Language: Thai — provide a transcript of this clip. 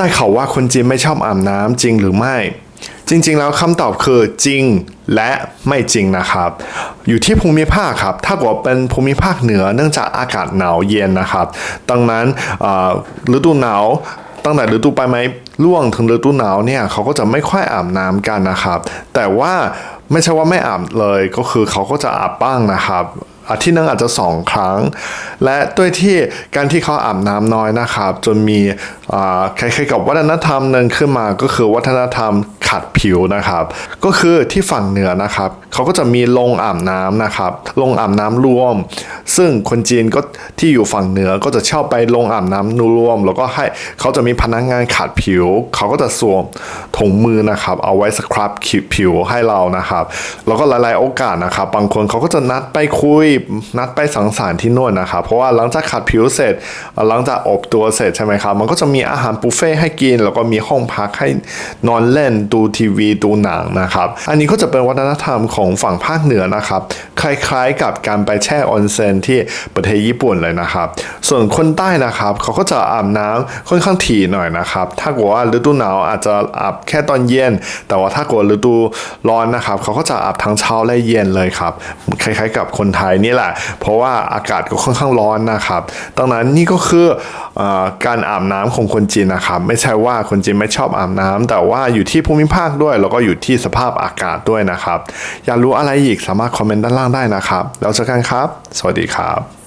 ได้ข่าวว่าคนจีนไม่ชอบอาบน้ำจริงหรือไม่ จริง ๆ แล้วคำตอบคือจริงและไม่จริงนะครับ อยู่ที่ภูมิภาคครับ ถ้าเกิดเป็นภูมิภาคเหนือเนื่องจากอากาศหนาวเย็นนะครับ ดังนั้นฤดูหนาวตั้งแต่ฤดูใบไม้ร่วงถึงฤดูหนาวเนี่ยเขาก็จะไม่ค่อยอาบน้ำกันนะครับ แต่ว่าไม่ใช่ว่าไม่อาบเลยก็คือเขาก็จะอาบบ้างนะครับ อาทิตย์นึงอาจจะสองครั้ง และด้วยที่การที่เขาอาบน้ำน้อยนะครับ จนมีคล้ายๆกับวัฒนธรรมหนึ่งขึ้นมาก็คือวัฒนธรรม ขัดผิวนะครับ ก็คือที่ฝั่งเหนือนะครับเขาก็จะมีโรงอาบน้ำนะครับโรงอาบน้ำรวม ซึ่งคนจีนก็ที่อยู่ฝั่งเหนือก็จะเช่าไปโรงอาบน้ำรวม แล้วก็ให้เขาจะมีพนักงานขัดผิว เขาก็จะสวมถุงมือนะครับ เอาไว้สครับผิวให้เรานะครับ แล้วก็หลาย ๆ โอกาสนะครับ บางคนเขาก็จะนัดไปคุย นัดไปสังสรรค์ที่นู่นนะครับ เพราะว่าหลังจากขัดผิวเสร็จ หลังจากอบตัวเสร็จใช่ไหมครับ มันก็จะมีอาหารบุฟเฟ่ให้กิน แล้วก็มีห้องพักให้นอนเล่นดููทีวีดูหนังนะครับ อันนี้ก็จะเป็นวัฒนธรรมของฝั่งภาคเหนือนะครับ คล้ายๆกับการไปแช่ออนเซ็นที่ประเทศญี่ปุ่นเลยนะครับ ส่วนคนใต้นะครับเขาก็จะอาบน้ำค่อนข้างถี่หน่อยนะครับ ถ้าเกิดว่าฤดูหนาวอาจจะอาบแค่ตอนเย็น แต่ว่าถ้าเกิดฤดูร้อนนะครับเขาก็จะอาบทั้งเช้าและเย็นเลยครับ คล้ายๆกับคนไทยนี่แหละ เพราะว่าอากาศก็ค่อนข้างร้อนนะครับดังนั้นนี่ก็คือออการอาบน้ำของคนจีนนะครับ ไม่ใช่ว่าคนจีนไม่ชอบอาบน้ำแต่ว่าอยู่ที่ภูมิภาคด้วย แล้วก็อยู่ที่สภาพอากาศด้วยนะครับ อยากรู้อะไรอีกสามารถคอมเมนต์ด้านล่างได้นะครับ แล้วเจอกันครับ สวัสดีครับ